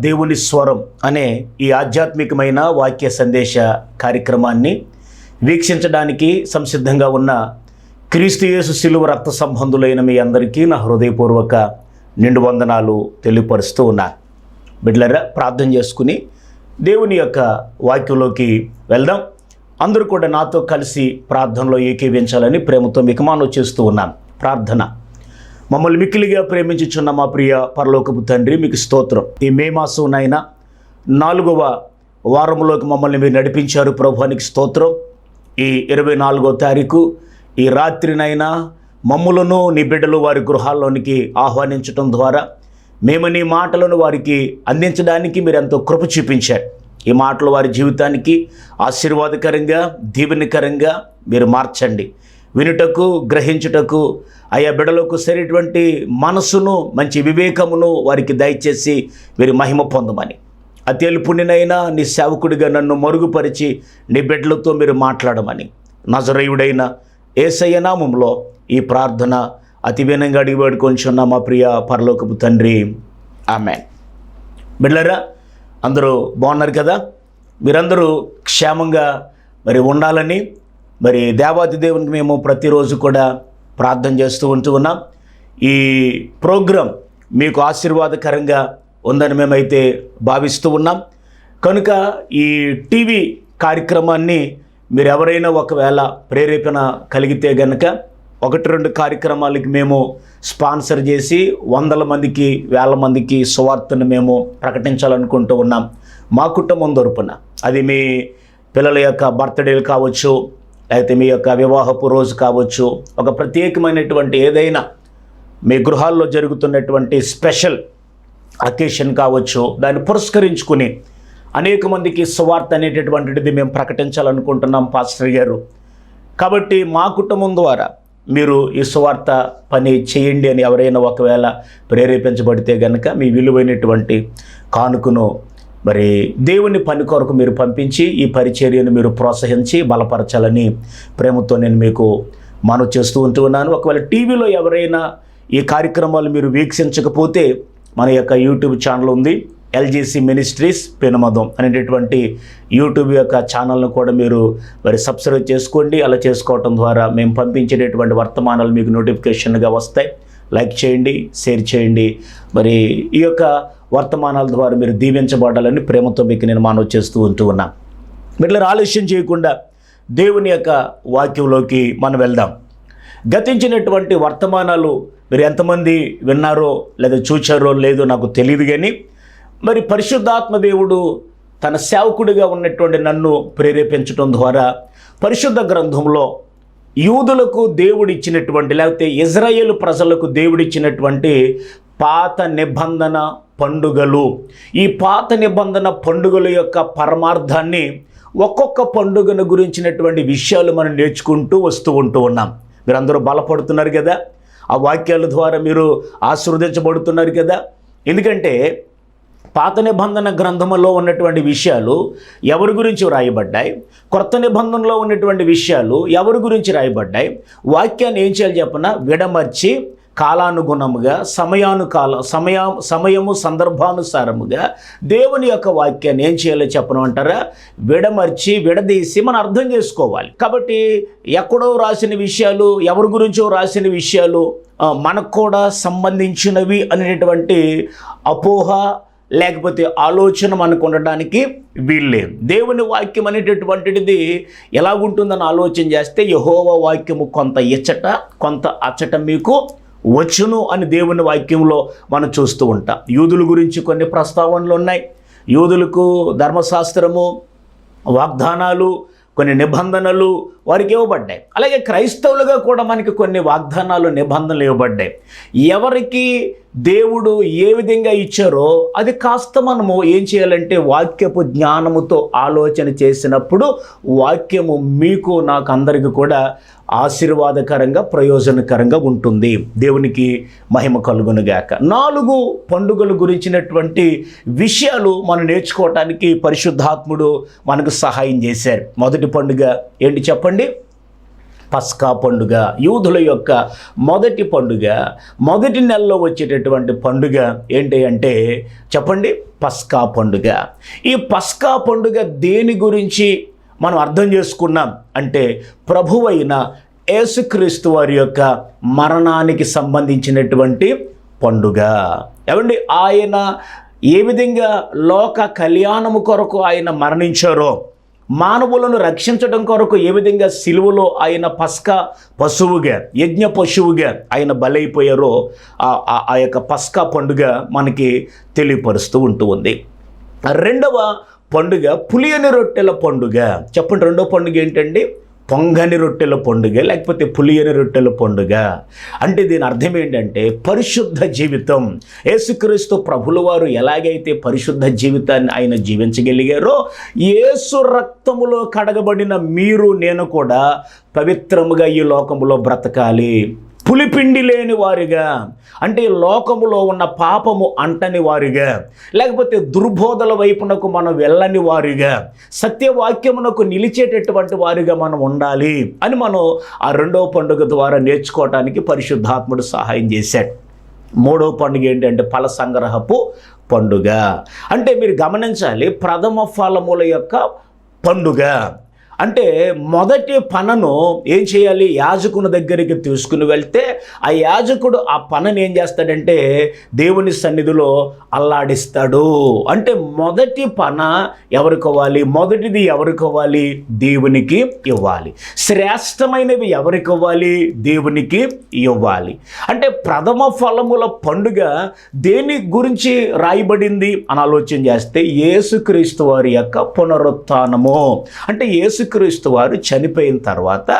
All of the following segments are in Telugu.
దేవుని స్వరం అనే ఈ ఆధ్యాత్మికమైన వాక్య సందేశ కార్యక్రమాన్ని వీక్షించడానికి సంసిద్ధంగా ఉన్న క్రీస్తు యేసు శిలువ రక్త సంబంధులైన మీ అందరికీ నా హృదయపూర్వక నిండు వందనాలు తెలియపరుస్తూ ఉన్నాను బిడ్లరా ప్రార్థన చేసుకుని దేవుని యొక్క వాక్యంలోకి వెళ్దాం. అందరూ కూడా నాతో కలిసి ప్రార్థనలో ఏకీవించాలని ప్రేమతో మీకు చేస్తూ ఉన్నాను ప్రార్థన. మమ్మల్ని మిక్కిలిగా ప్రేమించుచున్న మా ప్రియ పరలోకపు తండ్రి మీకు స్తోత్రం. ఈ మే మాసంనైనా నాలుగవ వారంలోకి మమ్మల్ని మీరు నడిపించారు ప్రభువానికి స్తోత్రం. ఈ ఇరవై నాలుగో తారీఖు ఈ రాత్రినైనా మమ్ములను నీ బిడ్డలు వారి గృహాల్లోనికి ఆహ్వానించడం ద్వారా మేము నీ మాటలను వారికి అందించడానికి మీరు ఎంతో కృప చూపించారు. ఈ మాటలు వారి జీవితానికి ఆశీర్వాదకరంగా దీవెనకరంగా మీరు మార్చండి. వినుటకు గ్రహించుటకు ఆయా బిడలకు సరిటువంటి మనసును మంచి వివేకమును వారికి దయచేసి వీరి మహిమ పొందమని. అతి నీ సేవకుడిగా నన్ను మరుగుపరిచి నీ బిడ్డలతో మీరు మాట్లాడమని. నజరయుడైన ఏసయ్య నామంలో ఈ ప్రార్థన అతి వినంగా అడిగి వేడుకొంచున్న మా ప్రియ పరలోకపు తండ్రి. ఆమె బిడ్లరా అందరూ బాగున్నారు కదా? మీరందరూ క్షేమంగా మరి ఉండాలని మరి దేవాది దేవునికి మేము ప్రతిరోజు కూడా ప్రార్థన చేస్తూ ఉంటూ ఉన్నాం. ఈ ప్రోగ్రాం మీకు ఆశీర్వాదకరంగా ఉందని మేమైతే భావిస్తూ ఉన్నాం. కనుక ఈ టీవీ కార్యక్రమాన్ని మీరు ఎవరైనా ఒకవేళ ప్రేరేపణ కలిగితే గనక ఒకటి రెండు కార్యక్రమాలకి మేము స్పాన్సర్ చేసి వందల మందికి వేల మందికి సువార్తను మేము ప్రకటించాలనుకుంటూ ఉన్నాం. మా కుటుంబం తరపున. అది మీ పిల్లల యొక్క బర్త్డేలు కావచ్చు లేకపోతే మీ యొక్క వివాహపు రోజు కావచ్చు ఒక ప్రత్యేకమైనటువంటి ఏదైనా మీ గృహాల్లో జరుగుతున్నటువంటి స్పెషల్ అకేషన్ కావచ్చు దాన్ని పురస్కరించుకుని అనేక మందికి సువార్త అనేటటువంటిది మేము ప్రకటించాలనుకుంటున్నాం పాస్టర్ గారు. కాబట్టి మా కుటుంబం ద్వారా మీరు ఈ సువార్త పని చేయండి అని ఎవరైనా ఒకవేళ ప్రేరేపించబడితే కనుక మీ విలువైనటువంటి కానుకను మరి దేవుని పని కొరకు మీరు పంపించి ఈ పరిచర్యను మీరు ప్రోత్సహించి బలపరచాలని ప్రేమతో నేను మీకు మనవి చేస్తూ ఉంటూ ఉన్నాను. ఒకవేళ టీవీలో ఎవరైనా ఈ కార్యక్రమాలు మీరు వీక్షించకపోతే మన యొక్క యూట్యూబ్ ఛానల్ ఉంది ఎల్జీసీ మినిస్ట్రీస్ పెనుమదం అనేటటువంటి యూట్యూబ్ యొక్క ఛానల్ను కూడా మీరు మరి సబ్స్క్రైబ్ చేసుకోండి. అలా చేసుకోవటం ద్వారా మేము పంపించేటటువంటి వర్తమానాలు మీకు నోటిఫికేషన్గా వస్తాయి. లైక్ చేయండి షేర్ చేయండి. మరి ఈ యొక్క వర్తమానాల ద్వారా మీరు దీవించబడాలని ప్రేమతో మీకు నేను మనవి చేస్తూ ఉంటూ ఉన్నా. వీటిలో ఆలస్యం చేయకుండా దేవుని యొక్క వాక్యంలోకి మనం వెళ్దాం. గతించినటువంటి వర్తమానాలు మీరు ఎంతమంది విన్నారో లేదా చూచారో లేదో నాకు తెలియదు కానీ మరి పరిశుద్ధాత్మ దేవుడు తన సేవకుడిగా ఉన్నటువంటి నన్ను ప్రేరేపించడం ద్వారా పరిశుద్ధ గ్రంథంలో యూదులకు దేవుడిచ్చినటువంటి లేకపోతే ఇజ్రాయేల్ ప్రజలకు దేవుడిచ్చినటువంటి పాత నిబంధన పండుగలు. ఈ పాత నిబంధన పండుగల యొక్క పరమార్థాన్ని ఒక్కొక్క పండుగను గురించినటువంటి విషయాలు మనం నేర్చుకుంటూ వస్తూ ఉంటూ ఉన్నాం. మీరందరూ బలపడుతున్నారు కదా? ఆ వాక్యాల ద్వారా మీరు ఆశీర్వదించబడుతున్నారు కదా? ఎందుకంటే పాత నిబంధన గ్రంథములో ఉన్నటువంటి విషయాలు ఎవరి గురించి వ్రాయబడ్డాయి? కొత్త నిబంధనలో ఉన్నటువంటి విషయాలు ఎవరి గురించి రాయబడ్డాయి వాక్యాన్ని ఏం చేయాలి చెప్పిన? విడమర్చి కాలానుగుణముగా సమయానుకాల సమయ సమయము సందర్భానుసారముగా దేవుని యొక్క వాక్యాన్ని ఏం చేయాలో చెప్పనమంటారా విడమర్చి విడదీసి మనం అర్థం చేసుకోవాలి. కాబట్టి ఎక్కడో రాసిన విషయాలు ఎవరి గురించో రాసిన విషయాలు మనకు కూడా సంబంధించినవి అనేటువంటి అపోహ లేకపోతే ఆలోచన మనకు ఉండడానికి వీల్లేదు. దేవుని వాక్యం అనేటటువంటిది ఎలాగుంటుందని ఆలోచన చేస్తే యహోవ వాక్యము కొంత ఇచ్చట కొంత అచ్చట మీకు వచ్చును అని దేవుని వాక్యంలో మనం చూస్తూ ఉంటాం. యూదుల గురించి కొన్ని ప్రస్తావనలు ఉన్నాయి. యూదులకు ధర్మశాస్త్రము వాగ్దానాలు కొన్ని నిబంధనలు వారికి ఇవ్వబడ్డాయి. అలాగే క్రైస్తవులుగా కూడా మనకి కొన్ని వాగ్దానాలు నిబంధనలు ఇవ్వబడ్డాయి. ఎవరికి దేవుడు ఏ విధంగా ఇచ్చారో అది కాస్త మనము ఏం చేయాలంటే వాక్యపు జ్ఞానముతో ఆలోచన చేసినప్పుడు వాక్యము మీకు నాకు అందరికీ కూడా ఆశీర్వాదకరంగా ప్రయోజనకరంగా ఉంటుంది. దేవునికి మహిమ కలుగునుగాక. నాలుగు పండుగలు గురించినటువంటి విషయాలు మనం నేర్చుకోవటానికి పరిశుద్ధాత్ముడు మనకు సహాయం చేశారు. మొదటి పండుగ ఏంటి చెప్పండి? చెప్పండి. పస్కా పండుగ యూదుల యొక్క మొదటి పండుగ మొదటి నెలలో వచ్చేటటువంటి పండుగ ఏంటి అంటే చెప్పండి పస్కా పండుగ. ఈ పస్కా పండుగ దేని గురించి మనం అర్థం చేసుకున్నాం అంటే ప్రభువైన యేసుక్రీస్తు వారి యొక్క మరణానికి సంబంధించినటువంటి పండుగ. ఏమండి? ఆయన ఏ విధంగా లోక కళ్యాణము కొరకు ఆయన మరణించారో మానవులను రక్షించడం కొరకు ఏ విధంగా సిలువలో ఆయన పస్క పశువుగా యజ్ఞ పశువుగా ఆయన బలైపోయారో ఆ- ఆ- యొక్క పస్కా పండుగ మనకి తెలియపరుస్తూ ఉంటూ ఉంది. రెండవ పండుగ పులియని రొట్టెల పండుగ. చెప్పండి రెండవ పండుగ ఏంటండి? పొంగని రొట్టెల పండుగ లేకపోతే పులియని రొట్టెల పండుగ. అంటే దీని అర్థం ఏంటంటే పరిశుద్ధ జీవితం. యేసుక్రీస్తు ప్రభుల వారు ఎలాగైతే పరిశుద్ధ జీవితాన్ని ఆయన జీవించగలిగారో యేసు రక్తములో కడగబడిన మీరు నేను కూడా పవిత్రముగా ఈ లోకములో బ్రతకాలి. పులిపిండి లేని వారిగా. అంటే లోకములో ఉన్న పాపము అంటని వారిగా. లేకపోతే దుర్బోధల వైపునకు మనం వెళ్ళని వారిగా. సత్యవాక్యమునకు నిలిచేటటువంటి వారిగా మనం ఉండాలి అని మనం ఆ రెండవ పండుగ ద్వారా నేర్చుకోవటానికి పరిశుద్ధాత్ముడు సహాయం చేశాడు. మూడవ పండుగ ఏంటంటే ఫల సంగ్రహపు పండుగ. అంటే మీరు గమనించాలి ప్రథమ ఫలముల యొక్క పండుగ. అంటే మొదటి పనను ఏం చేయాలి? యాజకుని దగ్గరికి తీసుకుని వెళ్తే ఆ యాజకుడు ఆ పనని ఏం చేస్తాడంటే దేవుని సన్నిధిలో అల్లాడిస్తాడు. అంటే మొదటి పన ఎవరికి మొదటిది ఎవరికి దేవునికి ఇవ్వాలి. శ్రేష్టమైనవి ఎవరికివ్వాలి దేవునికి ఇవ్వాలి. అంటే ప్రథమ ఫలముల పండుగ దేని గురించి రాయబడింది అని ఆలోచన చేస్తే యేసుక్రీస్తు వారి యొక్క పునరుత్నము. అంటే యేసుక్రీస్తు వారు చనిపోయిన తర్వాత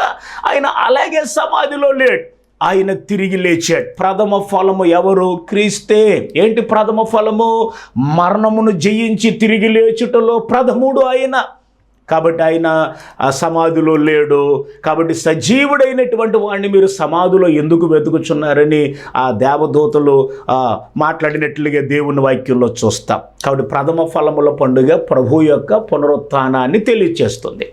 ఆయన అలాగే సమాధిలో లేడు. ఆయన తిరిగి లేచాడు. ప్రథమ ఫలము ఎవరు? క్రీస్తే. ఏంటి ప్రథమ ఫలము? మరణమును జయించి తిరిగి లేచుటలో ప్రథముడు ఆయన. కాబట్టి ఆయన సమాధిలో లేడు. కాబట్టి సజీవుడైనటువంటి వాడిని మీరు సమాధిలో ఎందుకు వెతుకుచున్నారని ఆ దేవదూతలు మాట్లాడినట్లుగా దేవుని వాక్యంలో చూస్తాం. కాబట్టి ప్రథమ ఫలముల పండుగ ప్రభు యొక్క పునరుత్థానాన్ని తెలియచేస్తుంది.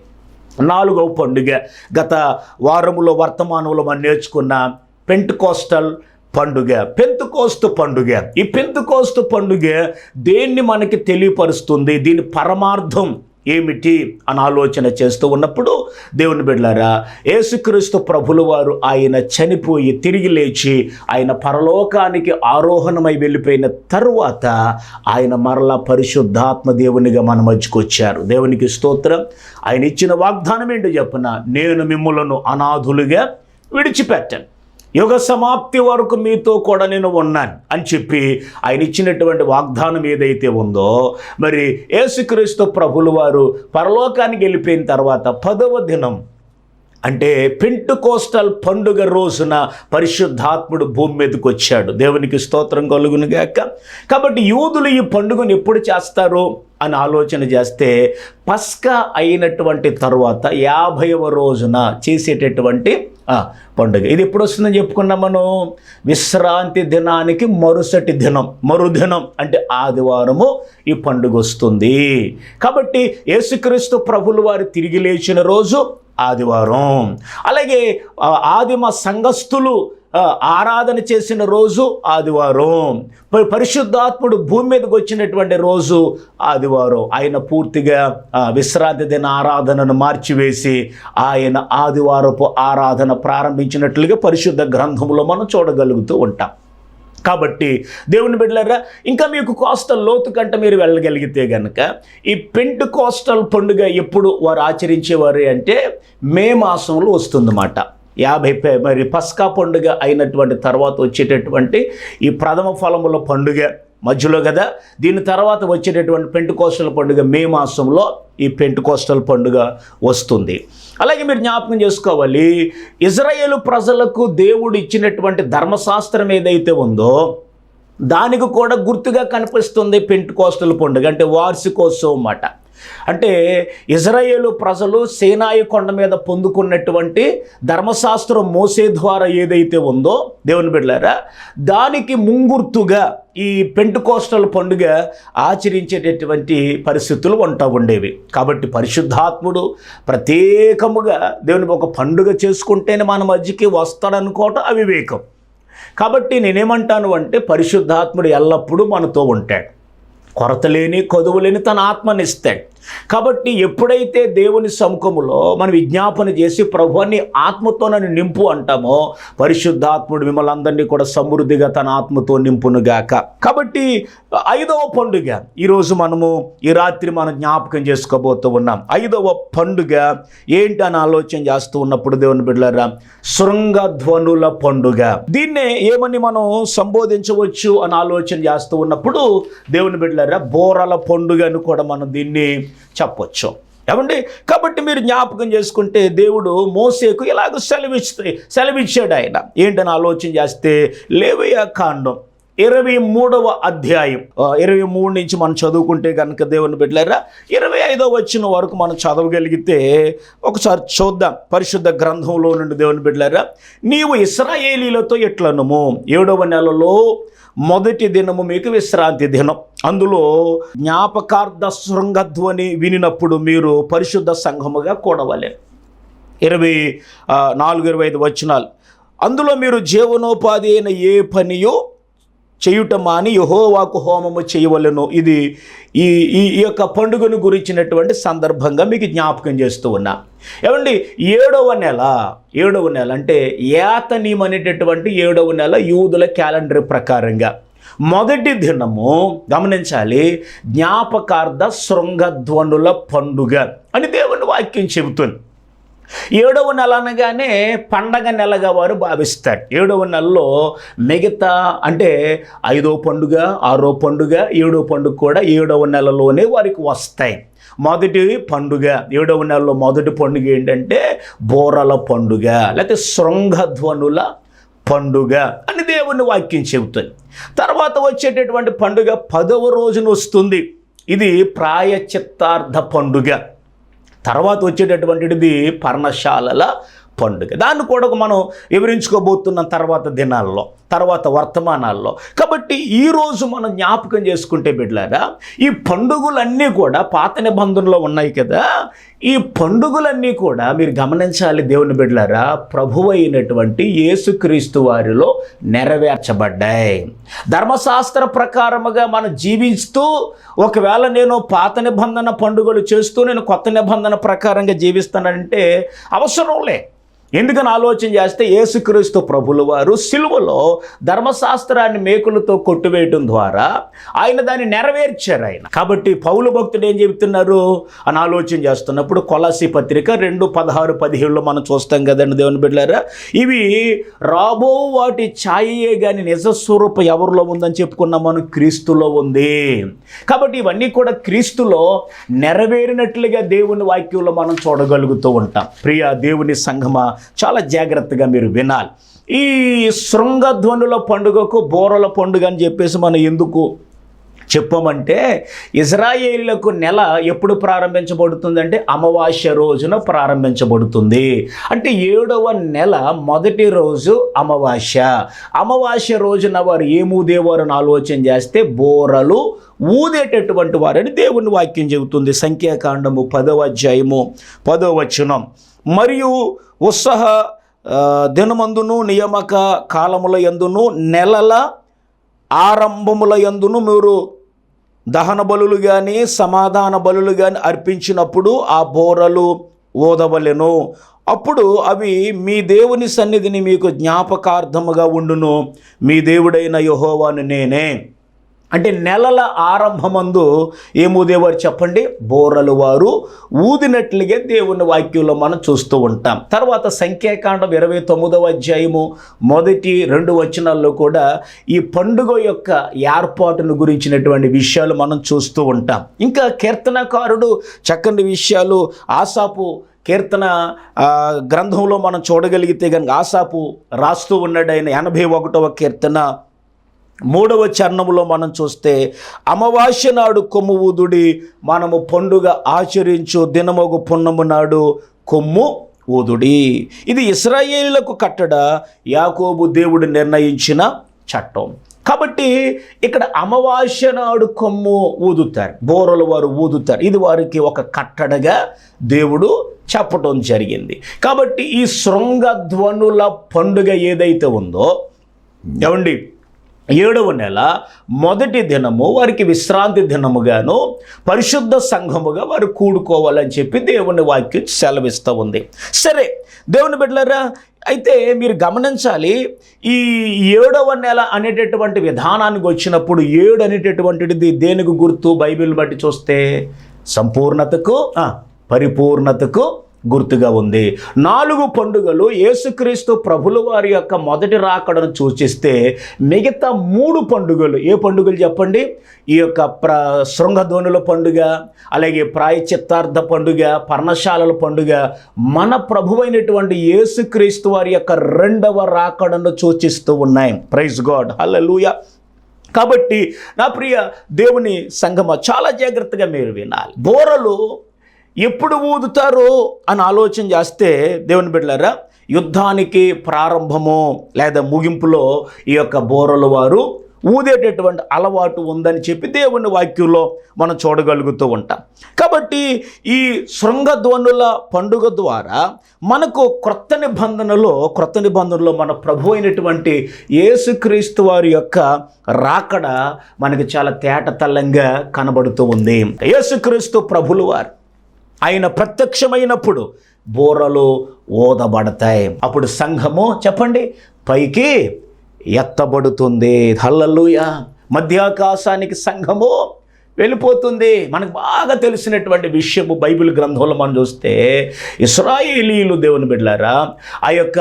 నాలుగవ పండుగ. గత వారములో వర్తమానంలో మనం నేర్చుకున్న పెంట్ పండుగ. పెంతుకోస్తు పండుగ. ఈ పెంతుకోస్తు పండుగ దేన్ని మనకి తెలియపరుస్తుంది? దీని పరమార్థం ఏమిటి అని ఆలోచన చేస్తూ ఉన్నప్పుడు దేవుని బిడ్డలారా యేసుక్రీస్తు ప్రభులు వారు ఆయన చనిపోయి తిరిగి లేచి ఆయన పరలోకానికి ఆరోహణమై వెళ్ళిపోయిన తరువాత ఆయన మరలా పరిశుద్ధాత్మ దేవునిగా మన మధ్యకొచ్చారు దేవునికి స్తోత్రం. ఆయన ఇచ్చిన వాగ్దానం ఏంటో చెప్పిన? నేను మిమ్మలను అనాథులుగా విడిచిపెట్టాను. యుగ సమాప్తి వరకు మీతో కూడా నేను ఉన్నాను అని చెప్పి ఆయన ఇచ్చినటువంటి వాగ్దానం ఏదైతే ఉందో మరి యేసుక్రీస్తు ప్రభులు వారు పరలోకానికి వెళ్ళిపోయిన తర్వాత పదవ దినం అంటే పెంటు కోస్టల్ పండుగ రోజున పరిశుద్ధాత్ముడు భూమి మీదకి వచ్చాడు. దేవునికి స్తోత్రం కలుగునుగాక కాబట్టి యూదులు ఈ పండుగను ఎప్పుడు చేస్తారు? అని ఆలోచన చేస్తే పస్కా అయినటువంటి తర్వాత యాభైవ రోజున చేసేటటువంటి పండుగ. ఇది ఎప్పుడు వస్తుందని చెప్పుకున్నాం మనం? విశ్రాంతి దినానికి మరుసటి దినం మరుదినం అంటే ఆదివారము ఈ పండుగ వస్తుంది. కాబట్టి యేసుక్రీస్తు ప్రభులు వారు తిరిగి లేచిన రోజు ఆదివారం. అలాగే ఆదిమ సంఘస్థులు ఆరాధన చేసిన రోజు ఆదివారం. పరిశుద్ధాత్ముడు భూమి మీదకి వచ్చినటువంటి రోజు ఆదివారం. ఆయన పూర్తిగా విశ్రాంతి దిన ఆరాధనను మార్చివేసి ఆయన ఆదివారపు ఆరాధన ప్రారంభించినట్లుగా పరిశుద్ధ గ్రంథంలో మనం చూడగలుగుతూ ఉంటాం. కాబట్టి దేవుని బిడ్డలారా ఇంకా మీకు కోస్టల్ లోతు కంట మీరు వెళ్ళగలిగితే గనక ఈ పెంట్ కోస్టల్ పండుగ ఎప్పుడు వారు ఆచరించేవారు అంటే మే మాసంలో వస్తుందన్నమాట. యాభై మరి పస్కా పండుగ అయినటువంటి తర్వాత వచ్చేటటువంటి ఈ ప్రథమ ఫలముల పండుగ మధ్యలో కదా దీని తర్వాత వచ్చేటటువంటి పెంటు కోస్టల్ పండుగ మే మాసంలో ఈ పెంటు కోస్టల్ పండుగ వస్తుంది. అలాగే మీరు జ్ఞాపకం చేసుకోవాలి ఇజ్రాయేలు ప్రజలకు దేవుడు ఇచ్చినటువంటి ధర్మశాస్త్రం ఏదైతే ఉందో దానికి కూడా గుర్తుగా కనిపిస్తుంది పెంటు కోస్టల్ పండుగ అంటే వార్షికోత్సవం అన్నమాట అంటే ఇజ్రాయేలు ప్రజలు సేనాయి కొండ మీద పొందుకున్నటువంటి ధర్మశాస్త్రం మోసే ద్వారా ఏదైతే ఉందో దేవుని బిడ్డారా దానికి ముంగుర్తుగా ఈ పెంటుకోస్టల్ పండుగ ఆచరించేటటువంటి పరిస్థితులు ఉంటా ఉండేవి. కాబట్టి పరిశుద్ధాత్ముడు ప్రత్యేకముగా దేవుని ఒక పండుగ చేసుకుంటేనే మన మధ్యకి వస్తాడనుకోవటం అవివేకం. కాబట్టి నేనేమంటాను అంటే పరిశుద్ధాత్ముడు ఎల్లప్పుడూ మనతో ఉంటాడు. కొరత లేని కొదువు లేని తన ఆత్మనిస్తాడు. కాబట్టి ఎప్పుడైతే దేవుని సముఖములో మనం విజ్ఞాపన చేసి ప్రభువాన్ని ఆత్మతో నన్ను నింపు అంటామో పరిశుద్ధాత్ముడు మిమ్మల్ని అందరినీ కూడా సమృద్ధిగా తన ఆత్మతో నింపునుగాక కాబట్టి ఐదవ పండుగ ఈరోజు మనము ఈ రాత్రి మనం జ్ఞాపకం చేసుకోబోతూ ఉన్నాం. ఐదవ పండుగ ఏంటి అని ఆలోచన చేస్తూ ఉన్నప్పుడు దేవుని బిడ్డలారా శృంగధ్వనుల పండుగ. దీన్నే ఏమని మనం సంబోధించవచ్చు అని ఆలోచన చేస్తూ ఉన్నప్పుడు దేవుని బిడ్డలారా బోరల పండుగ అని కూడా మనం దీన్ని చెప్పొచ్చు. ఏమండి? కాబట్టి మీరు జ్ఞాపకం చేసుకుంటే దేవుడు మోసేకు ఇలాగ సెలవిస్తే సెలవిచ్చాడు ఆయన ఏంటని ఆలోచన చేస్తే లేవయ్య కాండం. ఇరవై మూడవ అధ్యాయం. ఇరవై మూడు నుంచి మనం చదువుకుంటే కనుక దేవుని బిడ్డలారా ఇరవై ఐదవ వచ్చిన వరకు మనం చదవగలిగితే ఒకసారి చూద్దాం. పరిశుద్ధ గ్రంథంలో నుండి దేవుని బిడ్డలారా నీవు ఇస్రాయేలీలతో ఎట్లనము? ఏడవ నెలలో మొదటి దినము మీకు విశ్రాంతి దినం. అందులో జ్ఞాపకార్థ శృంగధ్వని వినినప్పుడు మీరు పరిశుద్ధ సంఘముగా కూడవలే ఇరవై నాలుగు ఇరవై ఐదు వచనాలు. అందులో మీరు జీవనోపాధి అయిన ఏ పనియో చేయుట మాని యహోవాకు హోమము చేయవలెను. ఇది ఈ ఈ ఈ యొక్క పండుగను గురించినటువంటి సందర్భంగా మీకు జ్ఞాపకం చేస్తూ ఉన్నా. ఏమండి ఏడవ నెల ఏడవ నెల అంటే ఏతనీయం అనేటటువంటి ఏడవ నెల యూదుల క్యాలెండర్ ప్రకారంగా. మొదటి దినము గమనించాలి జ్ఞాపకార్థ శృంగధ్వనుల పండుగ అని దేవుని వాక్యం చెబుతుంది. ఏడవ నెల అనగానే పండగ నెలగా వారు భావిస్తారు. ఏడవ నెలలో మిగతా అంటే ఐదో పండుగ ఆరో పండుగ ఏడో పండుగ కూడా ఏడవ నెలలోనే వారికి వస్తాయి. మొదటి పండుగ ఏడవ నెలలో మొదటి పండుగ ఏంటంటే బోరల పండుగ లేకపోతే శృంగధ్వనుల పండుగ అని దేవుని వాక్యం చెబుతుంది. తర్వాత వచ్చేటటువంటి పండుగ పదవ రోజున వస్తుంది. ఇది ప్రాయచిత్తార్థ పండుగ. తర్వాత వచ్చేటటువంటిది పర్ణశాలల పండుగ. దాన్ని కూడా మనం వివరించుకోబోతున్న తర్వాత దినాల్లో. తర్వాత వర్తమానాల్లో. కాబట్టి ఈరోజు మనం జ్ఞాపకం చేసుకుంటే బిడ్డలారా ఈ పండుగలన్నీ కూడా పాత నిబంధనలో ఉన్నాయి కదా. ఈ పండుగలన్నీ కూడా మీరు గమనించాలి దేవుని బిడ్డలారా ప్రభు అయినటువంటి యేసుక్రీస్తు వారిలో నెరవేర్చబడ్డాయి. ధర్మశాస్త్ర ప్రకారముగా మనం జీవిస్తూ ఒకవేళ నేను పాత నిబంధన పండుగలు చేస్తూ నేను కొత్త నిబంధన ప్రకారంగా జీవిస్తానంటే అవసరం లే. ఎందుకని ఆలోచన చేస్తే యేసుక్రీస్తు ప్రభుల వారు సిలువలో ధర్మశాస్త్రాన్ని మేకులతో కొట్టువేయటం ద్వారా ఆయన దాన్ని నెరవేర్చారు ఆయన. కాబట్టి పౌలు భక్తుడు ఏం చెబుతున్నారు? అని ఆలోచన చేస్తున్నప్పుడు కొలసి పత్రిక రెండు పదహారు పదిహేడులో మనం చూస్తాం కదండి దేవుని బిడ్డారా ఇవి రాబో వాటి ఛాయే కానీ నిజస్వరూపం ఎవరిలో ఉందని చెప్పుకున్నాం మనం? క్రీస్తులో ఉంది. కాబట్టి ఇవన్నీ కూడా క్రీస్తులో నెరవేరినట్లుగా దేవుని వాక్యంలో మనం చూడగలుగుతూ ఉంటాం. ప్రియ దేవుని సంఘమా చాలా జాగ్రత్తగా మీరు వినాలి. ఈ శృంగధ్వనుల పండుగకు బోరల పండుగ అని చెప్పేసి మనం ఎందుకు చెప్పమంటే ఇజ్రాయేళ్ళకు నెల ఎప్పుడు ప్రారంభించబడుతుందంటే అమావాస్య రోజున ప్రారంభించబడుతుంది. అంటే ఏడవ నెల మొదటి రోజు అమావాస్య. అమావాస్య రోజున వారు ఏమూదేవారని ఆలోచన చేస్తే బోరలు ఊదేటటువంటి వారని దేవుని వాక్యం చెబుతుంది. సంఖ్యాకాండము పదవ అధ్యాయము పదో వచనం. మరియు ఉత్సాహ దినమందును నియామక కాలముల యందును నెలల ఆరంభముల యందును మీరు దహన బలులు కానీ సమాధాన బలులు కానీ అర్పించినప్పుడు ఆ బోరలు ఓదవలెను అప్పుడు అవి మీ దేవుని సన్నిధిని మీకు జ్ఞాపకార్థముగా ఉండును. మీ దేవుడైన యహోవాను నేనే. అంటే నెలల ఆరంభమందు ఏమూదేవారు చెప్పండి? బోరలు వారు ఊదినట్లుగా దేవుని వాక్యంలో మనం చూస్తూ ఉంటాం. తర్వాత సంఖ్యాకాండం ఇరవై తొమ్మిదవ అధ్యాయము మొదటి రెండు వచనాల్లో కూడా ఈ పండుగ యొక్క ఏర్పాటును గురించినటువంటి విషయాలు మనం చూస్తూ ఉంటాం. ఇంకా కీర్తనకారుడు చక్కని విషయాలు ఆసాపు కీర్తన గ్రంథంలో మనం చూడగలిగితే కనుక ఆసాపు రాస్తూ ఉన్నాడు ఆయన ఎనభై ఒకటవ కీర్తన. మూడవ చరణంలో మనం చూస్తే అమావాస్య నాడు కొమ్ము ఊదుడి మనము పండుగ ఆచరించు దినమగు పున్నము నాడు కొమ్ము ఊదుడి. ఇది ఇస్రాయేలులకు కట్టడ యాకోబు దేవుడు నిర్ణయించిన చట్టం. కాబట్టి ఇక్కడ అమావాస్య నాడు కొమ్ము ఊదుతారు బోరలు వారు ఊదుతారు. ఇది వారికి ఒక కట్టడగా దేవుడు చెప్పటం జరిగింది. కాబట్టి ఈ శృంగధ్వనుల పండుగ ఏదైతే ఉందో ఏమండి? ఏడవ నెల మొదటి దినము వారికి విశ్రాంతి దినముగాను పరిశుద్ధ సంఘముగా వారు కూడుకోవాలని చెప్పి దేవుని వాక్యం సెలవిస్తూ ఉంది. సరే దేవుని బిడ్డలరా అయితే మీరు గమనించాలి ఈ ఏడవ నెల అనేటటువంటి విధానానికి వచ్చినప్పుడు ఏడు అనేటటువంటిది దేనికి గుర్తు? బైబిల్ బట్టి చూస్తే సంపూర్ణతకు పరిపూర్ణతకు గుర్తుగా ఉంది. నాలుగు పండుగలు యేసుక్రీస్తు ప్రభుల వారి యొక్క మొదటి రాకడను సూచిస్తే మిగతా మూడు పండుగలు ఏ పండుగలు చెప్పండి? ఈ యొక్క ప్ర శృంగధోనుల పండుగ అలాగే ప్రాయచిత్తార్థ పండుగ పర్ణశాలల పండుగ. మన ప్రభువైనటువంటి యేసుక్రీస్తు వారి యొక్క రెండవ రాకడను సూచిస్తూ ఉన్నాయి. ప్రైజ్ గాడ్ హల్లెలూయా కాబట్టి నా ప్రియ దేవుని సంగమ చాలా జాగ్రత్తగా మీరు వినాలి. బోరలు ఎప్పుడు ఊదుతారు అని ఆలోచన చేస్తే దేవుని బిడ్డలారా యుద్ధానికి ప్రారంభము లేదా ముగింపులో ఈ యొక్క బోరలు వారు ఊదేటటువంటి అలవాటు ఉందని చెప్పి దేవుని వాక్యంలో మనం చూడగలుగుతూ ఉంటాం. కాబట్టి ఈ శృంగధ్వనుల పండుగ ద్వారా మనకు క్రొత్త నిబంధనలో క్రొత్త నిబంధనలో మన ప్రభు అయినటువంటి యేసుక్రీస్తు వారి యొక్క రాకడ మనకి చాలా తేటతల్లంగా కనబడుతూ ఉంది. యేసుక్రీస్తు ప్రభులు వారు ఆయన ప్రత్యక్షమైనప్పుడు బోరలు ఓదబడతాయి అప్పుడు సంఘము చెప్పండి పైకి ఎత్తబడుతుంది. హల్లలుయ. మధ్యాకాశానికి సంఘము వెళ్ళిపోతుంది. మనకు బాగా తెలిసినటువంటి విషయము బైబిల్ గ్రంథంలో మనం చూస్తే ఇస్రాయేలీలు దేవుని బిడ్డారా ఆ యొక్క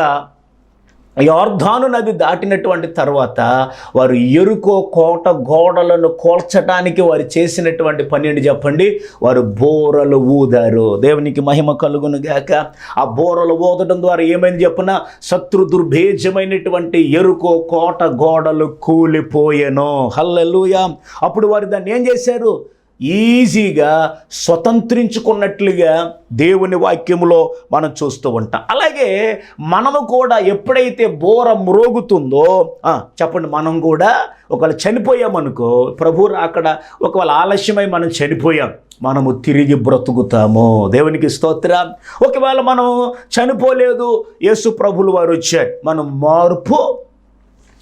యోర్ధాను నది దాటినటువంటి తర్వాత వారు ఎరుకో కోట గోడలను కోల్చడానికి వారు చేసినటువంటి పనిని చెప్పండి? వారు బోరలు ఊదారు. దేవునికి మహిమ కలుగును గాక. ఆ బోరలు ఊదడం ద్వారా ఏమైంది చెప్పిన? శత్రు దుర్భేజమైనటువంటి ఎరుకో కోట గోడలు కూలిపోయెను. హల్లెలూయా. అప్పుడు వారు దాన్ని ఏం చేశారు? ఈజీగా స్వతంత్రించుకున్నట్లుగా దేవుని వాక్యములో మనం చూస్తూ ఉంటాం. అలాగే మనము కూడా ఎప్పుడైతే బోర మ్రోగుతుందో చెప్పండి మనం కూడా ఒకవేళ చనిపోయామనుకో ప్రభు అక్కడ ఒకవేళ ఆలస్యమై మనం చనిపోయాం మనము తిరిగి బ్రతుకుతాము. దేవునికి స్తోత్ర. ఒకవేళ మనం చనిపోలేదు యేసు ప్రభులు వారు వచ్చారు మనం మార్పు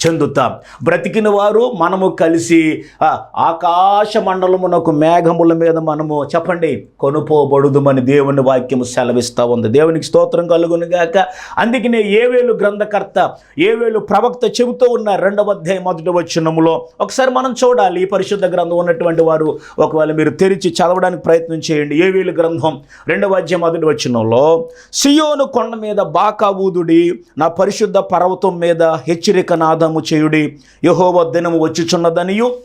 చెందుతాం. బ్రతికిన వారు మనము కలిసి ఆకాశ మండలమునకు మేఘముల మీద మనము చెప్పండి కొనుపోబడుదుమని దేవుని వాక్యము సెలవిస్తూ ఉంది. దేవునికి స్తోత్రం కలుగునుగాక అందుకనే ఏవేలు గ్రంథకర్త ఏవేలు ప్రవక్త చెబుతూ ఉన్న రెండవ అధ్యాయం మొదటి వచ్చినములో ఒకసారి మనం చూడాలి. ఈ పరిశుద్ధ గ్రంథం ఉన్నటువంటి వారు ఒకవేళ మీరు తెరిచి చదవడానికి ప్రయత్నం చేయండి. ఏవేలు గ్రంథం రెండవ అధ్యాయం మొదటి వచ్చినంలో సియోను కొండ మీద బాకా ఊదుడి నా పరిశుద్ధ పర్వతం మీద హెచ్చరిక నాదం నాదము చేయుడి. యహోవ దినము వచ్చుచున్నదనియు.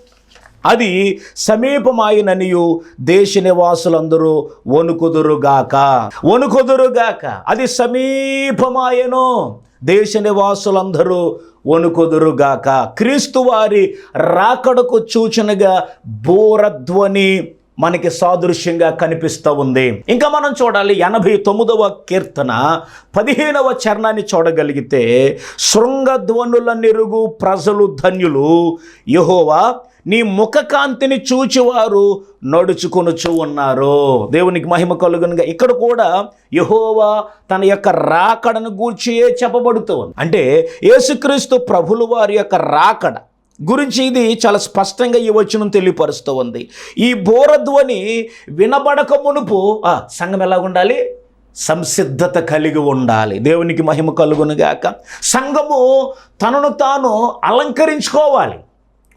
అది సమీపమాయిననియు. దేశ నివాసులందరూ వణుకుదురుగాక. వణుకుదురుగాక. అది సమీపమాయను. దేశ నివాసులందరూ వణుకుదురుగాక. క్రీస్తు వారి రాకడకు సూచనగా బోరధ్వని మనకి సాదృశ్యంగా కనిపిస్తూ ఉంది. ఇంకా మనం చూడాలి ఎనభై తొమ్మిదవ కీర్తన. పదిహేనవ చరణాన్ని చూడగలిగితే శృంగధ్వనుల నెరుగు ప్రజలు ధన్యులు. యహోవా నీ ముఖకాంతిని చూచివారు నడుచుకొనుచు ఉన్నారు. దేవునికి మహిమ కలుగునుగా. ఇక్కడ కూడా యహోవా తన యొక్క రాకడను గూర్చియే చెప్పబడుతూ ఉంది. అంటే యేసుక్రీస్తు ప్రభులు వారి యొక్క రాకడ. గురించి ఇది చాలా స్పష్టంగా ఈ వచనం తెలియపరుస్తూ ఉంది. ఈ బోరధ్వని వినబడక మునుపు సంఘం ఎలా ఉండాలి? సంసిద్ధత కలిగి ఉండాలి. దేవునికి మహిమ కలుగునుగాక సంఘము తనను తాను అలంకరించుకోవాలి.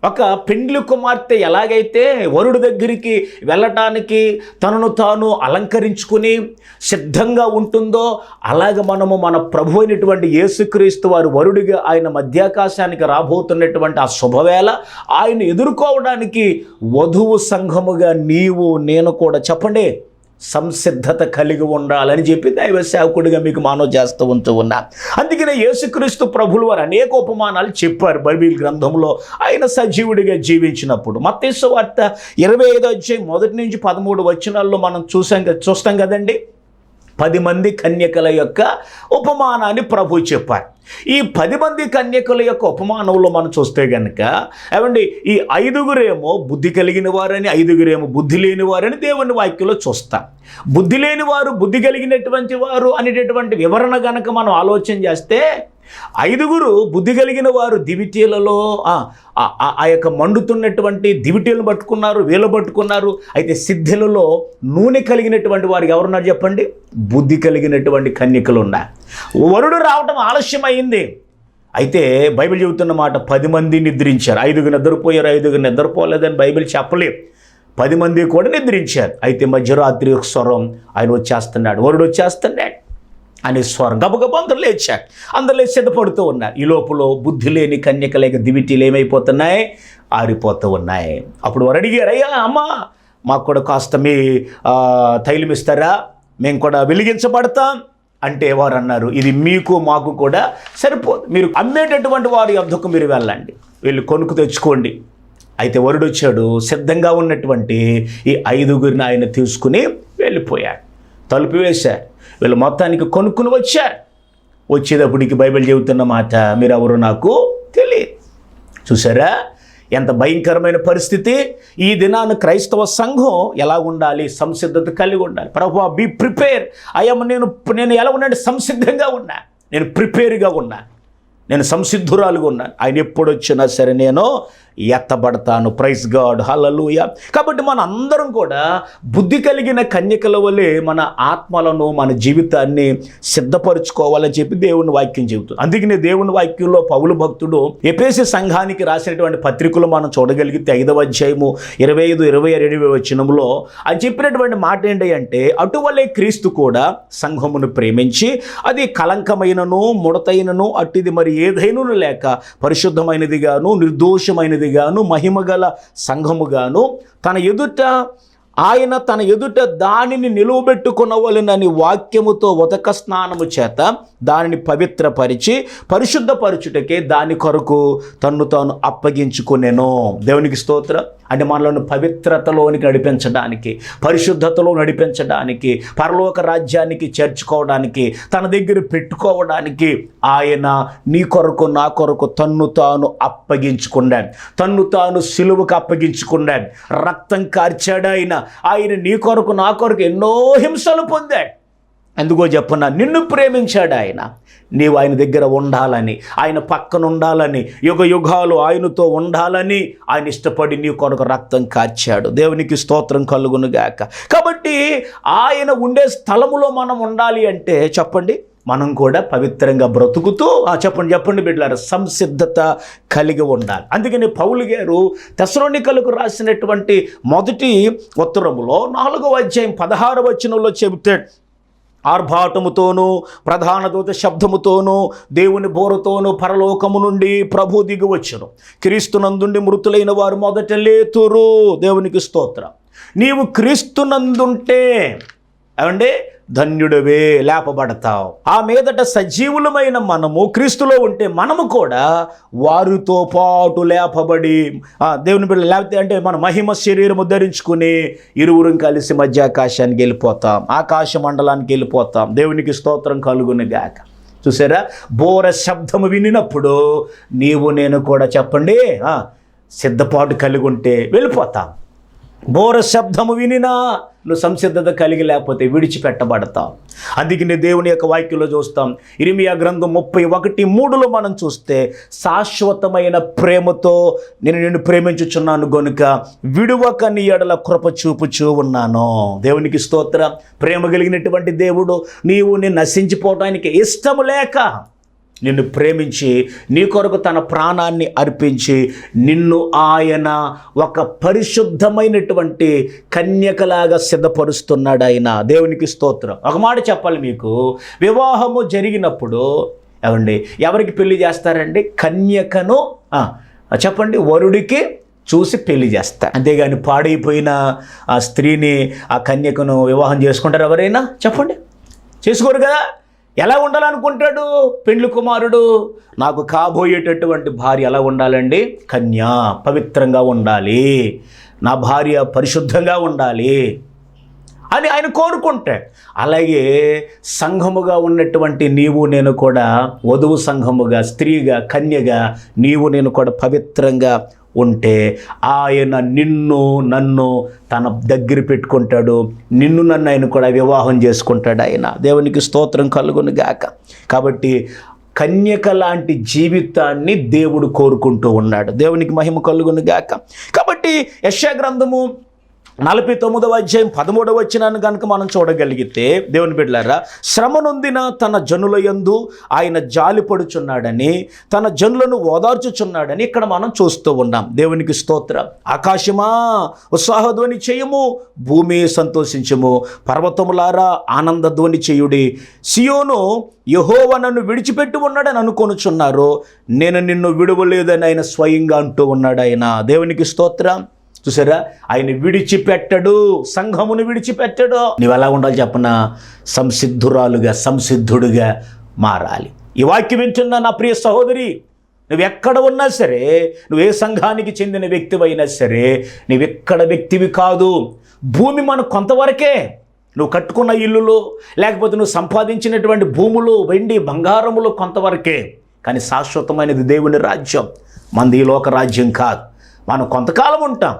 ఒక పెండ్లి కుమార్తె ఎలాగైతే వరుడు దగ్గరికి వెళ్ళటానికి తనను తాను అలంకరించుకుని సిద్ధంగా ఉంటుందో అలాగ మనము మన ప్రభు అయినటువంటి యేసుక్రీస్తు వారు వరుడిగా ఆయన మధ్యాకాశానికి రాబోతున్నటువంటి ఆ శుభవేళ ఆయన ఎదుర్కోవడానికి వధువు సంఘముగా నీవు నేను కూడా చెప్పండి. సంసిద్ధత కలిగి ఉండాలని చెప్పి దైవ సేవకుడిగా మీకు మానవ చేస్తూ ఉంటూ ఉన్నా. అందుకనే యేసుక్రీస్తు ప్రభులు వారు అనేక ఉపమానాలు చెప్పారు బైబిల్ గ్రంథంలో. ఆయన సజీవుడిగా జీవించినప్పుడు. మత్తేసు వార్త ఇరవై ఐదో అధ్యాయం మొదటి నుంచి పదమూడు వచనాల్లో మనం చూసాం కదా- చూస్తాం కదండి? పది మంది కన్యకల యొక్క ఉపమానాన్ని ప్రభు చెప్పారు. ఈ పది మంది కన్యకుల యొక్క ఉపమానంలో మనం చూస్తే గనక ఏమండి ఈ ఐదుగురేమో బుద్ధి కలిగిన వారని ఐదుగురేమో బుద్ధి లేని వారని దేవుని వాక్యంలో చూస్తాం. బుద్ధి లేని వారు బుద్ధి కలిగినటువంటి వారు అనేటటువంటి వివరణ గనక మనం ఆలోచన చేస్తే ఐదుగురు బుద్ధి కలిగిన వారు దివిటీలలో ఆ ఆ- యొక్క మండుతున్నటువంటి దివిటీలను పట్టుకున్నారు వీలు పట్టుకున్నారు. అయితే సిద్ధులలో నూనె కలిగినటువంటి వారికి ఎవరున్నారు చెప్పండి? బుద్ధి కలిగినటువంటి కన్యకలు ఉన్నారు వరుడు రావటం ఆలస్యమైంది. అయితే బైబిల్ చెబుతున్న మాట పది మంది నిద్రించారు. ఐదుగురు నిద్రపోయారు ఐదుగురు నిద్రపోలేదని బైబిల్ చెప్పలేదు. పది మంది కూడా నిద్రించారు. అయితే మధ్యరాత్రి ఒక స్వరం ఆయన వచ్చేస్తున్నాడు. వరుడు వచ్చేస్తున్నాడు. అనే స్వరం అందరు లేచారు. అందరు లేచి సిద్ధపడుతూ ఉన్నారు. ఈ లోపల బుద్ధి లేని కన్యకలేక దివిటీలు ఏమైపోతున్నాయి? ఆరిపోతూ ఉన్నాయి. అప్పుడు వారు అడిగారు అయ్యా అమ్మ మాకు కూడా కాస్త మీ తైలం ఇస్తారా? మేము కూడా వెలిగించబడతాం. అంటే వారు అన్నారు ఇది మీకు మాకు కూడా సరిపోదు. మీరు అమ్మేటటువంటి వారి వద్దకు మీరు వెళ్ళండి. వీళ్ళు కొనుక్కు తెచ్చుకోండి. అయితే వరుడు వచ్చాడు సిద్ధంగా ఉన్నటువంటి ఈ ఐదుగురిని ఆయన తీసుకుని వెళ్ళిపోయాడు. తలుపు వేశారు. వీళ్ళు మొత్తానికి కొనుక్కుని వచ్చారు. వచ్చేటప్పటికి బైబిల్ చెబుతున్న మాట మీరు ఎవరు నాకు తెలియదు. చూసారా? ఎంత భయంకరమైన పరిస్థితి. ఈ దినాన క్రైస్తవ సంఘం ఎలా ఉండాలి సంసిద్ధత కలిగి ఉండాలి. ప్రభు బీ ప్రిపేర్ అయ్యమ్మ నేను నేను ఎలా ఉన్నాను? సంసిద్ధంగా ఉన్నా. నేను ప్రిపేర్గా ఉన్నా. నేను సంసిద్ధురాలుగా ఉన్నాను. ఆయన ఎప్పుడు వచ్చినా సరే నేను ఎత్తబడతాను. ప్రైస్ గాడ్ హలలుయ కాబట్టి మన అందరం కూడా బుద్ధి కలిగిన కన్యకల వలె మన ఆత్మలను మన జీవితాన్ని సిద్ధపరచుకోవాలని చెప్పి దేవుని వాక్యం చెబుతుంది. అందుకనే దేవుని వాక్యంలో పౌలు భక్తుడు ఎపేసి సంఘానికి రాసినటువంటి పత్రికలు మనం చూడగలిగితే ఐదవ అధ్యాయము ఇరవై ఐదు ఇరవై రెండు వచనంలో అని చెప్పినటువంటి మాట ఏంటి అంటే అటువలే క్రీస్తు కూడా సంఘమును ప్రేమించి అది కలంకమైనను ముడతైనను అట్టిది మరి ఏదైనను లేక పరిశుద్ధమైనదిగాను నిర్దోషమైనది నిర్దోషమైనదిగాను మహిమగల సంఘముగాను తన ఎదుట ఆయన తన ఎదుట దానిని నిలువబెట్టుకునవలనని వాక్యముతో ఉదక స్నానము చేత దానిని పవిత్రపరిచి పరిశుద్ధపరచుటకే దాని కొరకు తన్ను తాను అప్పగించుకునేను. దేవునికి స్తోత్ర. అంటే మనలను పవిత్రతలోనికి నడిపించడానికి పరిశుద్ధతలో నడిపించడానికి పరలోక రాజ్యానికి చేర్చుకోవడానికి తన దగ్గర పెట్టుకోవడానికి ఆయన నీ కొరకు నా కొరకు తన్ను తాను అప్పగించుకున్నాడు. తన్ను తాను సిలువకు అప్పగించుకున్నాడు. రక్తం కార్చాడు ఆయన. ఆయన నీ కొరకు నా కొరకు ఎన్నో హింసలు పొందాడు. ఎందుకో చెప్పన్నా నిన్ను ప్రేమించాడు ఆయన. నీవు ఆయన దగ్గర ఉండాలని ఆయన పక్కన ఉండాలని యుగ యుగాలు ఆయనతో ఉండాలని ఆయన ఇష్టపడి నీ కొరకు రక్తం కాచాడు దేవునికి స్తోత్రం కలుగునుగాక. కాబట్టి ఆయన ఉండే స్థలములో మనం ఉండాలి అంటే చెప్పండి? మనం కూడా పవిత్రంగా బ్రతుకుతూ ఆ, చెప్పండి చెప్పండి బిడ్డలారు సంసిద్ధత కలిగి ఉండాలి. అందుకని పౌలు గారు తెసరోనికలకు రాసినటువంటి మొదటి ఉత్తరములో నాలుగవ అధ్యాయం పదహారు వచనంలో చెబుతాడు ఆర్భాటముతోనూ ప్రధాన దూత శబ్దముతోనూ దేవుని బోరతోనూ పరలోకము నుండి ప్రభు దిగువచ్చును క్రీస్తునందుండి మృతులైన వారు మొదట లేతురు. దేవునికి స్తోత్రం. నీవు క్రీస్తునందుంటే ఏమండి? ధన్యుడవే లేపబడతావు. ఆ మీదట సజీవులమైన మనము క్రీస్తులో ఉంటే మనము కూడా వారితో పాటు లేపబడి దేవుని బిడ్డ లేకపోతే అంటే మన మహిమ శరీరము ధరించుకుని ఇరువురం కలిసి మధ్య ఆకాశానికి వెళ్ళిపోతాం. ఆకాశ మండలానికి వెళ్ళిపోతాం. దేవునికి స్తోత్రం కలుగును గాక. చూసారా? బోర శబ్దము వినినప్పుడు నీవు నేను కూడా చెప్పండి. సిద్ధపాటు కలిగి ఉంటే వెళ్ళిపోతాం. బోర శబ్దము వినినా నువ్వు సంసిద్ధత కలిగి లేకపోతే విడిచిపెట్టబడతావు అందుకనే దేవుని యొక్క వాక్యంలో చూస్తాం. ఇరిమియా గ్రంథం ముప్పై ఒకటి మూడులో మనం చూస్తే శాశ్వతమైన ప్రేమతో నేను నిన్ను ప్రేమించుచున్నాను గనుక విడువక నీ ఎడల కృప చూపుచూ ఉన్నాను. దేవునికి స్తోత్ర. ప్రేమ కలిగినటువంటి దేవుడు నీవు నేను నశించిపోవడానికి ఇష్టము లేక నిన్ను ప్రేమించి నీ కొరకు తన ప్రాణాన్ని అర్పించి నిన్ను ఆయన ఒక పరిశుద్ధమైనటువంటి కన్యకలాగా సిద్ధపరుస్తున్నాడు ఆయన. దేవునికి స్తోత్రం. ఒక మాట చెప్పాలి మీకు. వివాహము జరిగినప్పుడు ఏమండి ఎవరికి పెళ్ళి చేస్తారండి? కన్యకను చెప్పండి వరుడికి చూసి పెళ్ళి చేస్తారు అంతేగాని పాడైపోయిన ఆ స్త్రీని ఆ కన్యకను వివాహం చేసుకుంటారు ఎవరైనా? చెప్పండి. చేసుకోరు కదా? ఎలా ఉండాలనుకుంటాడు? పెండ్లి కుమారుడు. నాకు కాబోయేటటువంటి భార్య ఎలా ఉండాలండి? కన్య పవిత్రంగా ఉండాలి. నా భార్య పరిశుద్ధంగా ఉండాలి అని ఆయన కోరుకుంటాడు. అలాగే సంఘముగా ఉన్నటువంటి నీవు నేను కూడా వధువు సంఘముగా స్త్రీగా కన్యగా నీవు నేను కూడా పవిత్రంగా ఉంటే ఆయన నిన్ను నన్ను తన దగ్గర పెట్టుకుంటాడు. నిన్ను నన్ను ఆయన కూడా వివాహం చేసుకుంటాడు ఆయన. దేవునికి స్తోత్రం కలుగును గాక. కాబట్టి కన్యక లాంటి జీవితాన్ని దేవుడు కోరుకుంటూ ఉన్నాడు. దేవునికి మహిమ కలుగును గాక. కాబట్టి యశా గ్రంథము నలభై తొమ్మిదవ అధ్యాయం పదమూడవ వచ్చినాన్ని కనుక మనం చూడగలిగితే దేవుని బిడ్డలారా శ్రమ నొందిన తన జనుల యందు ఆయన జాలిపడుచున్నాడని తన జనులను ఓదార్చుచున్నాడని ఇక్కడ మనం చూస్తూ ఉన్నాం. దేవునికి స్తోత్రం. ఆకాశమా ఉత్సాహధ్వని చేయము భూమి సంతోషించము. పర్వతములారా ఆనందధ్వని చేయుడి. సియోను యహోవ నన్ను విడిచిపెట్టి ఉన్నాడని అనుకొనుచున్నారు. నేను నిన్ను విడువలేదని ఆయన స్వయంగా అంటూ ఉన్నాడు ఆయన. దేవునికి స్తోత్రం. చూసారా? ఆయన విడిచిపెట్టడు. సంఘమును విడిచిపెట్టడు. నువ్వు ఎలా ఉండాలి చెప్పన? సంసిద్ధురాలుగా సంసిద్ధుడుగా మారాలి. ఈ వాక్యం వింటున్న నా ప్రియ సహోదరి నువ్వు ఎక్కడ ఉన్నా సరే నువ్వు ఏ సంఘానికి చెందిన వ్యక్తివైనా సరే నువ్వు ఎక్కడ వ్యక్తివి కాదు. భూమి మనకు కొంతవరకే. నువ్వు కట్టుకున్న ఇల్లులు లేకపోతే నువ్వు సంపాదించినటువంటి భూములు వెండి బంగారములు కొంతవరకే. కానీ శాశ్వతమైనది దేవుని రాజ్యం. మనది ఈ లోక రాజ్యం కాదు. మనం కొంతకాలం ఉంటాం.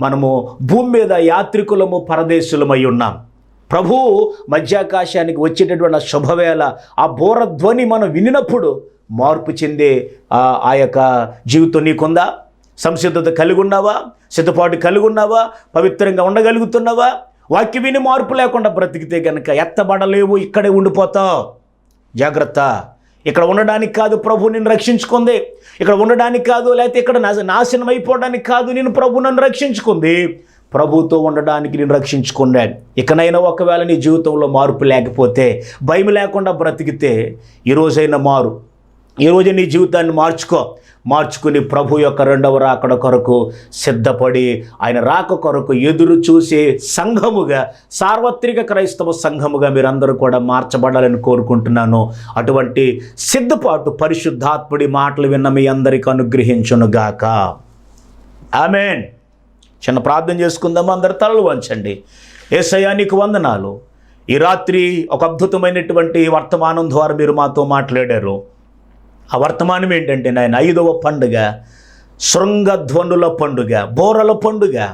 మనము భూమి మీద యాత్రికులము పరదేశులమై ఉన్నాం. ప్రభు మధ్యాకాశానికి వచ్చేటటువంటి శుభవేళ ఆ బోరధ్వని మనం వినినప్పుడు మార్పు చెందే ఆ ఆ యొక్క జీవితం నీకుందా? సంసిద్ధత కలిగి ఉన్నావా సిద్ధపాటు కలిగి ఉన్నావా పవిత్రంగా ఉండగలుగుతున్నావా? వాక్య విని మార్పు లేకుండా బ్రతికితే కనుక ఎత్తబడలేవు ఇక్కడే ఉండిపోతావు జాగ్రత్త. ఇక్కడ ఉండడానికి కాదు ప్రభు నిన్ను రక్షించుకుంది. ఇక్కడ ఉండడానికి కాదు లేకపోతే ఇక్కడ నా నాశనం అయిపోవడానికి కాదు నేను ప్రభు నన్ను రక్షించుకుంది. ప్రభుతో ఉండడానికి నేను రక్షించుకున్నాడు ఇకనైనా ఒకవేళ నీ జీవితంలో మార్పు లేకపోతే భయం లేకుండా బ్రతికితే ఈ రోజైనా మారు. ఈరోజు నీ జీవితాన్ని మార్చుకో. మార్చుకుని ప్రభు యొక్క రెండవ రాకడ కొరకు సిద్ధపడి ఆయన రాక కొరకు ఎదురు చూసే సంఘముగా సార్వత్రిక క్రైస్తవ సంఘముగా మీరందరూ కూడా మార్చబడాలని కోరుకుంటున్నాను. అటువంటి సిద్ధపాటు పరిశుద్ధాత్ముడి మాటలు విన్న మీ అందరికీ అనుగ్రహించునుగాక ఆమెన్. చిన్న ప్రార్థన చేసుకుందాము? అందరు తలలు వంచండి. ఏసయ్యా నీకు వందనాలు. ఈ రాత్రి ఒక అద్భుతమైనటువంటి వర్తమానం ద్వారా మీరు మాతో మాట్లాడారు. ఆ వర్తమానం ఏంటంటే నాయన ఐదవ పండుగ శృంగధ్వనుల పండుగ బోరల పండుగ.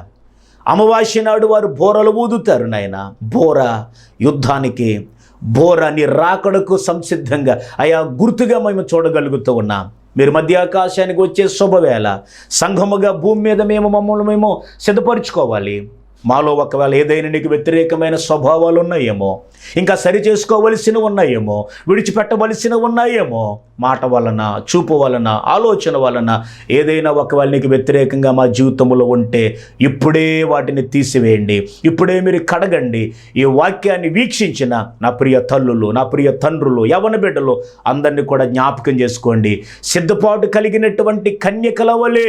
అమావాస్య నాడు వారు బోరలు ఊదుతారు నాయన. బోర యుద్ధానికి బోర నీ రాకడకు సంసిద్ధంగా. అయా గుర్తుగా మేము చూడగలుగుతూ ఉన్నాం. మీరు మధ్య ఆకాశానికి వచ్చే శుభవేళ. సంఘముగా భూమి మీద మేము మమ్మల్ని మేము సిద్ధపరచుకోవాలి. మాలో ఒకవేళ ఏదైనా నీకు వ్యతిరేకమైన స్వభావాలు ఉన్నాయేమో ఇంకా సరి చేసుకోవలసిన ఉన్నాయేమో విడిచిపెట్టవలసిన ఉన్నాయేమో మాట వలన చూపు వలన ఆలోచన వలన ఏదైనా ఒకవేళ నీకు వ్యతిరేకంగా మా జీవితంలో ఉంటే ఇప్పుడే వాటిని తీసివేయండి. ఇప్పుడే మీరు కడగండి. ఈ వాక్యాన్ని వీక్షించిన నా ప్రియ తల్లులు నా ప్రియ తండ్రులు యవన బిడ్డలు అందరినీ కూడా జ్ఞాపకం చేసుకోండి. సిద్ధపాటు కలిగినటువంటి కన్యకల వలె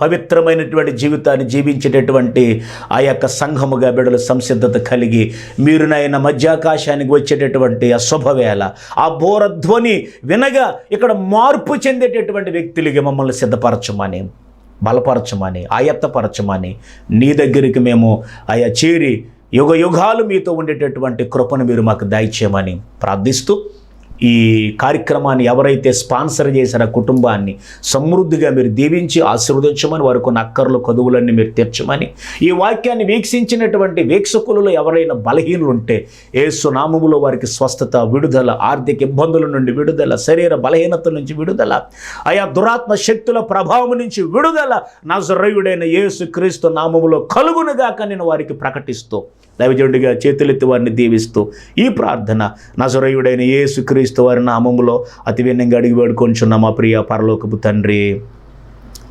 పవిత్రమైనటువంటి జీవితాన్ని జీవించేటటువంటి ఆ యొక్క సంఘముగా బిడల సంసిద్ధత కలిగి మీరు నాయన మధ్యాకాశానికి వచ్చేటటువంటి ఆ శుభవేళ ఆ బోరధ్వని వినగా ఇక్కడ మార్పు చెందేటటువంటి వ్యక్తులకి మమ్మల్ని సిద్ధపరచమని బలపరచమని ఆయత్తపరచమని నీ దగ్గరికి మేము ఆయా చేరి యుగ యుగాలు మీతో ఉండేటటువంటి కృపను మీరు మాకు దయచేయమని ప్రార్థిస్తూ ఈ కార్యక్రమాన్ని ఎవరైతే స్పాన్సర్ చేసిన కుటుంబాన్ని సమృద్ధిగా మీరు దీవించి ఆశీర్వదించమని వారికి ఉన్న అక్కర్లు కదువులన్నీ మీరు తీర్చమని ఈ వాక్యాన్ని వీక్షించినటువంటి వీక్షకులలో ఎవరైనా బలహీనులు ఉంటే ఏసు నామములో వారికి స్వస్థత విడుదల ఆర్థిక ఇబ్బందుల నుండి విడుదల శరీర బలహీనత నుంచి విడుదల ఆయా దురాత్మ శక్తుల ప్రభావం నుంచి విడుదల నజరయుడైన యేసు క్రీస్తు నామములో కలుగునుగాక నేను వారికి ప్రకటిస్తూ దైవజనుడిగా చేతులెత్తి వారిని దీవిస్తూ ఈ ప్రార్థన నజరయుడైన యేసు క్రీస్తు వారి నామములో అతి విన్నంగా అడిగి వేడుకొంచున్న మా ప్రియ పరలోకపు తండ్రి.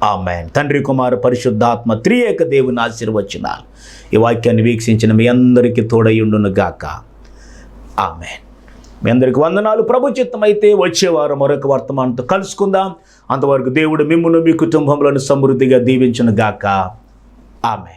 ఆమెన్. తండ్రి కుమారు పరిశుద్ధాత్మ త్రియేక దేవుని ఆశీర్వచనాలు ఈ వాక్యాన్ని వీక్షించిన మీ అందరికీ తోడయుండును గాక. ఆమెన్. మీ అందరికి వందనాలు. ప్రభు చిత్తం అయితే వచ్చేవారు మరొక వర్తమానంతో కలుసుకుందాం. అంతవరకు దేవుడు మిమ్మును మీ కుటుంబంలోని సమృద్ధిగా దీవించును గాక. ఆమె